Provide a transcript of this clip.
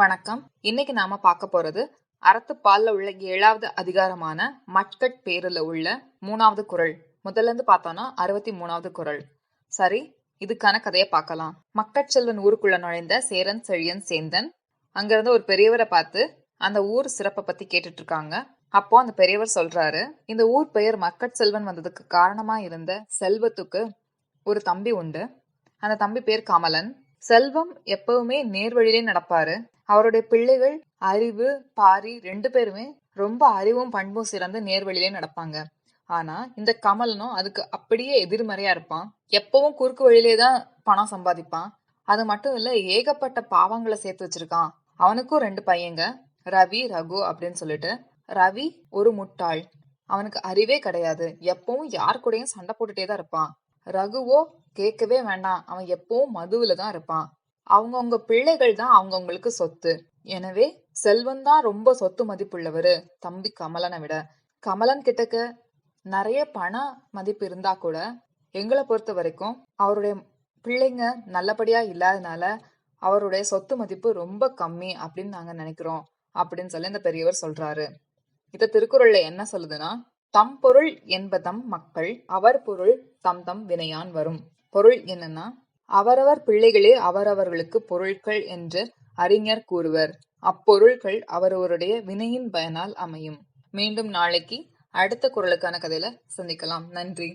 வணக்கம். இன்னைக்கு நாம பார்க்க போறது அறத்துப்பால்ல உள்ள ஏழாவது அதிகாரமான மட்கட் பேருல உள்ள மூணாவது குறள் முதல்ல இருந்து பார்த்தோம்னா அறுபத்தி மூணாவது குறள் சரி இதுக்கான கதையை பார்க்கலாம். மக்கட் செல்வன் ஊருக்குள்ள நுழைந்த சேரன் செழியன் சேந்தன். அங்கிருந்து ஒரு பெரியவரை பார்த்து அந்த ஊர் சிறப்பை பத்தி கேட்டுட்டு இருக்காங்க. அப்போ அந்த பெரியவர் சொல்றாரு இந்த ஊர் பெயர் மக்கட் செல்வன் வந்ததுக்கு காரணமா இருந்த செல்வத்துக்கு ஒரு தம்பி உண்டு. அந்த தம்பி பேர் கமலன். செல்வம் எப்பவுமே நேர்வழியிலே நடப்பாரு. அவருடைய பிள்ளைகள் அறிவு பாரி ரெண்டு பேருமே ரொம்ப அறிவும் பண்பும் சிறந்து நேர்வழியிலே நடப்பாங்க. ஆனா இந்த கமலனும் அதுக்கு அப்படியே எதிர்மறையா இருப்பான். எப்பவும் குறுக்கு வழியிலே தான் பணம் சம்பாதிப்பான். அது மட்டும் இல்ல ஏகப்பட்ட பாவங்களை சேர்த்து வச்சிருக்கான். அவனுக்கும் ரெண்டு பையங்க ரவி ரகு அப்படின்னு சொல்லிட்டு. ரவி ஒரு முட்டாள். அவனுக்கு அறிவே கிடையாது. எப்பவும் யார் கூடயும் சண்டை போட்டுட்டே தான் இருப்பான். ரகுவோ கேட்கவே வேண்டாம். அவன் எப்பவும் மதுவுல தான் இருப்பான். அவங்கவுங்க பிள்ளைகள் தான் அவங்கவுங்களுக்கு சொத்து. எனவே செல்வன் தான் ரொம்ப சொத்து மதிப்புள்ளவரு தம்பி கமலனை விட. கமலன் கிட்டக்க நிறைய பண மதிப்பு இருந்தா கூட எங்களை பொறுத்த வரைக்கும் அவருடைய பிள்ளைங்க நல்லபடியா இல்லாதனால அவருடைய சொத்து மதிப்பு ரொம்ப கம்மி அப்படின்னு நாங்க நினைக்கிறோம். அப்படின்னு சொல்லி இந்த பெரியவர் சொல்றாரு. இத திருக்குறள்ல என்ன சொல்லுதுன்னா தம் பொருள் என்பதம் மக்கள் அவர் பொருள் தம் தம் வினையான் வரும். பொருள் என்னன்னா அவரவர் பிள்ளைகளே அவரவர்களுக்கு பொருட்கள் என்று அறிஞர் கூறுவர். அப்பொருள்கள் அவரவருடைய வினையின் பயனால் அமையும். மீண்டும் நாளைக்கு அடுத்த குரலுக்கான கதையில சந்திக்கலாம். நன்றி.